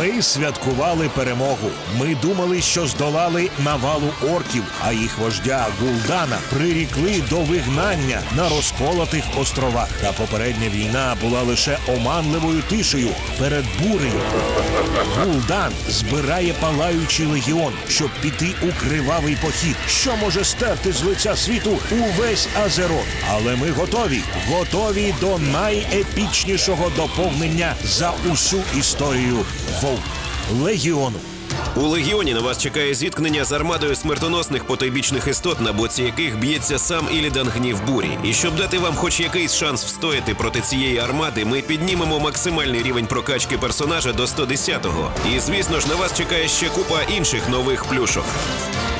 Ми святкували перемогу. Ми думали, що здолали навалу орків, а їх вождя Гулдана прирікли до вигнання на розколотих островах. Та попередня війна була лише оманливою тишею перед бурею. Гул'дан збирає палаючий легіон, щоб піти у кривавий похід, що може стерти з лиця світу увесь Азерот. Але ми готові, готові до найепічнішого доповнення за усю історію Вовк Легіону. У легіоні на вас чекає зіткнення з армадою смертоносних потойбічних істот, на боці яких б'ється сам Ілідан гнів бурі. І щоб дати вам хоч якийсь шанс встояти проти цієї армади, ми піднімемо максимальний рівень прокачки персонажа до 110-го. І звісно ж на вас чекає ще купа інших нових плюшок.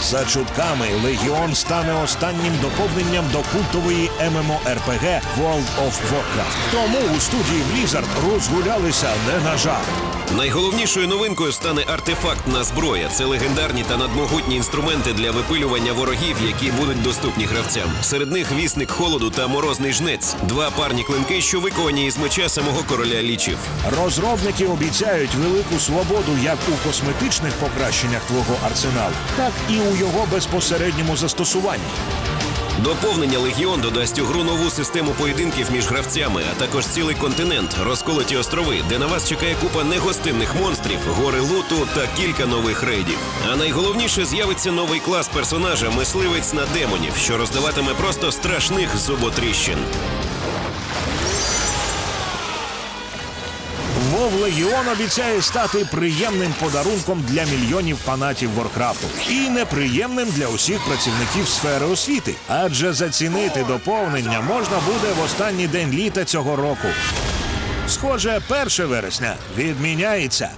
За чутками Легіон стане останнім доповненням до культової ММО-РПГ World of Warcraft. Тому у студії Blizzard розгулялися не на жарт. Найголовнішою новинкою стане артефактна зброя. Це легендарні та надмогутні інструменти для випилювання ворогів, які будуть доступні гравцям. Серед них вісник холоду та морозний жнець два парні клинки, що виковані із меча самого короля лічів. Розробники обіцяють велику свободу як у косметичних покращеннях твого арсеналу, так і у його безпосередньому застосуванні. Доповнення Легіон додасть у гру нову систему поєдинків між гравцями, а також цілий континент, розколоті острови, де на вас чекає купа негостинних монстрів, гори луту та кілька нових рейдів. А найголовніше з'явиться новий клас персонажа мисливець на демонів, що роздаватиме просто страшних зуботріщин. Вов Легіон обіцяє стати приємним подарунком для мільйонів фанатів Воркрафту і неприємним для усіх працівників сфери освіти. Адже зацінити доповнення можна буде в останній день літа цього року. Схоже, 1 вересня відміняється.